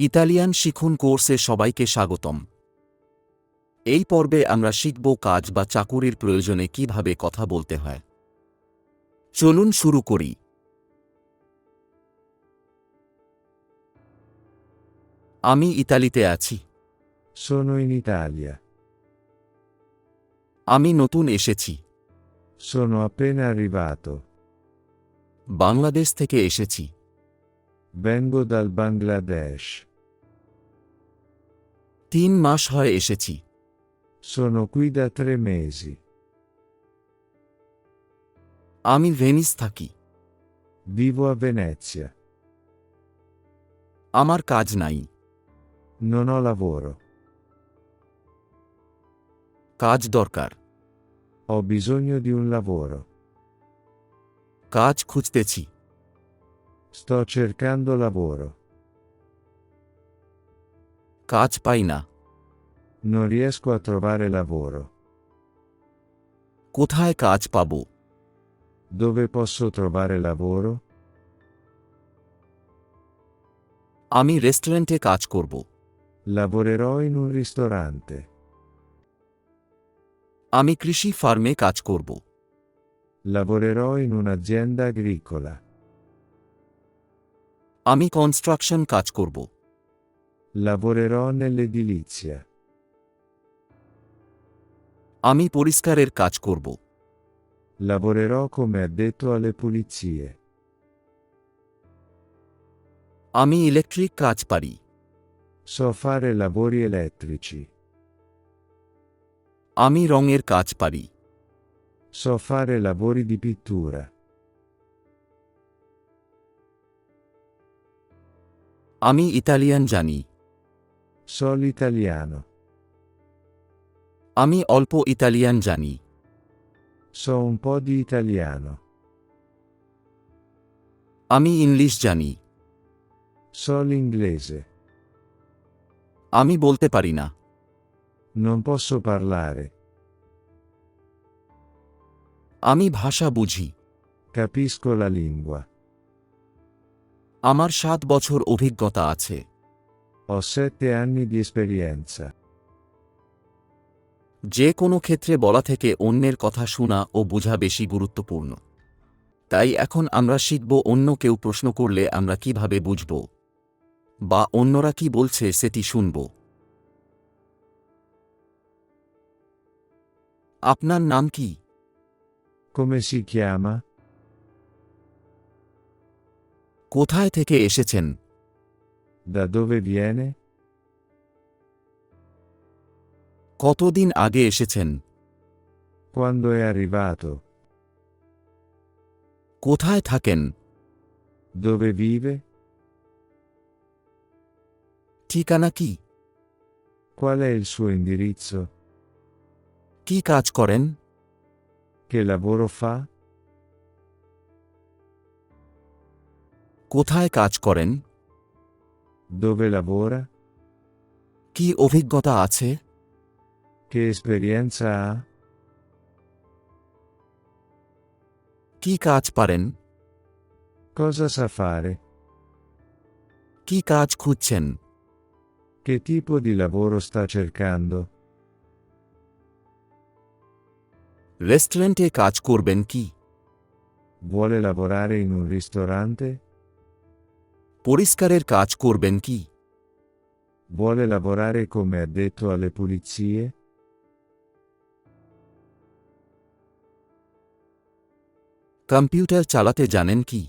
Italian শিখুন কোর্সে সবাইকে স্বাগতম এই পর্বে আমরা শিখব কাজ বা চাকুরির প্রয়োজনে কীভাবে কথা বলতে হয় চলুন শুরু করি আমি ইতালিতে আছি Sono in Italia. আমি নতুন এসেছি Sono appena arrivato. বাংলাদেশ থেকে এসেছি Vengo dal Bangladesh. তিন মাস হয় এসেছি Sono qui da tre mesi. আমি ভেনিস থাকি Vivo a Venezia. আমার কাজ নাই Non ho lavoro. কাজ দরকার Ho bisogno di un lavoro. কাজ খুঁজতেছি Sto cercando lavoro. কাজ পাই না Non riesco a trovare lavoro. কোথায় কাজ পাব Dove posso trovare lavoro? আমি রেস্টুরেন্টে কাজ করব Lavorerò in un ristorante. আমি কৃষি ফার্মে কাজ করব Lavorerò in un'azienda agricola. আমি কনস্ট্রাকশন কাজ করব Lavorerò nell'edilizia. আমি পরিষ্কারের কাজ করব Lavorerò come addetto alle pulizie. আমি ইলেকট্রিক কাজ পারি So fare lavori elettrici. আমি রঙের কাজ পারি So fare lavori di pittura. আমি ইতালিয়ান জানি So l'italiano. আমি অল্প ইতালিয়ান জানি So un po' di italiano. আমি ইংলিশ জানি So l'inglese. আমি বলতে পারি না Non posso parlare. আমি ভাষা বুঝি Capisco la lingua. আমার সাত বছর অভিজ্ঞতা আছে Ho sette anni di esperienza. যে কোনো ক্ষেত্রে বলা থেকে অন্যের কথা শোনা ও বোঝা বেশি গুরুত্বপূর্ণ। তাই এখন আমরা শিখব অন্য কেউ প্রশ্ন করলে আমরা কীভাবে বুঝব। বা অন্যরা কি বলছে সেটি শুনব। আপনার নাম কি? Come si chiama? কোথায় থেকে এসেছেন? Da dove viene? কতদিন আগে এসেছেন Quando è arrivato? কোথায় থাকেন Dove vive? ঠিকানা কি Qual è il suo indirizzo? কি কাজ করেন Che lavoro fa? কোথায় কাজ করেন Dove lavora? কি অভিজ্ঞতা আছে Che esperienza ha? কি কাজ পারেন Cosa sa fare? কি কাজ খুঁজছেন Che tipo di lavoro sta cercando? রেস্টুরেন্টে কাজ করবেন কি Vuole lavorare in un ristorante? পরিষ্কারের কাজ করবেন কি Vuole lavorare come addetto alle pulizie? Computer চালাতে জানেন কি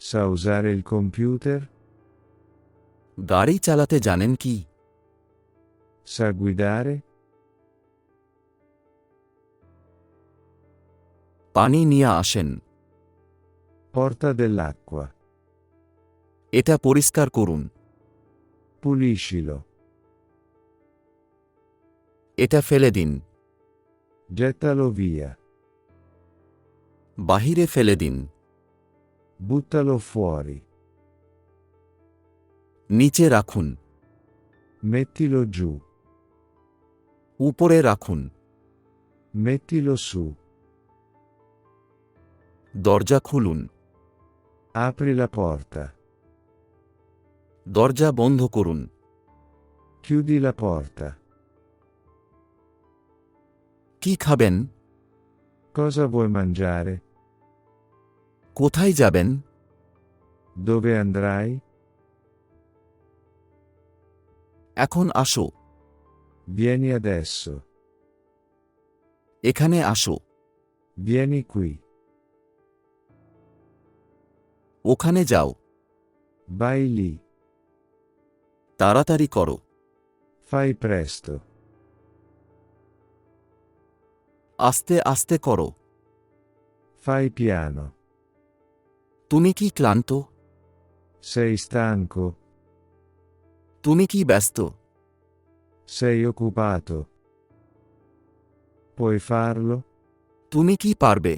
Sa usare il computer? গাড়ি চালাতে জানেন কি Sa guidare? পানি নিয়ে আসেন Porta dell'acqua. এটা পরিষ্কার করুন। পুলিশিল। এটা ফেলে দিন। জেতালোভিয়া বাহিরে ফেলে দিন। বুতালো ফোয়ারি। নিচে রাখুন। মেথিলো জু। উপরে রাখুন। মেথিলো সু। দরজা খুলুন। আপ্রিলা পর্তা দরজা বন্ধ করুন Chiudi la porta. কি খাবেন Cosa vuoi mangiare? কোথায় যাবেন Dove andrai? এখন আসো Vieni adesso. এখানে আসো Vieni qui. ওখানে যাও Vai lì. তাড়াতাড়ি করো Fai presto. আস্তে আস্তে করো Fai piano. তুমি কি ক্লান্ত Sei stanco? তুমি কি ব্যস্ত Sei occupato? Puoi farlo? তুমি কি পারবে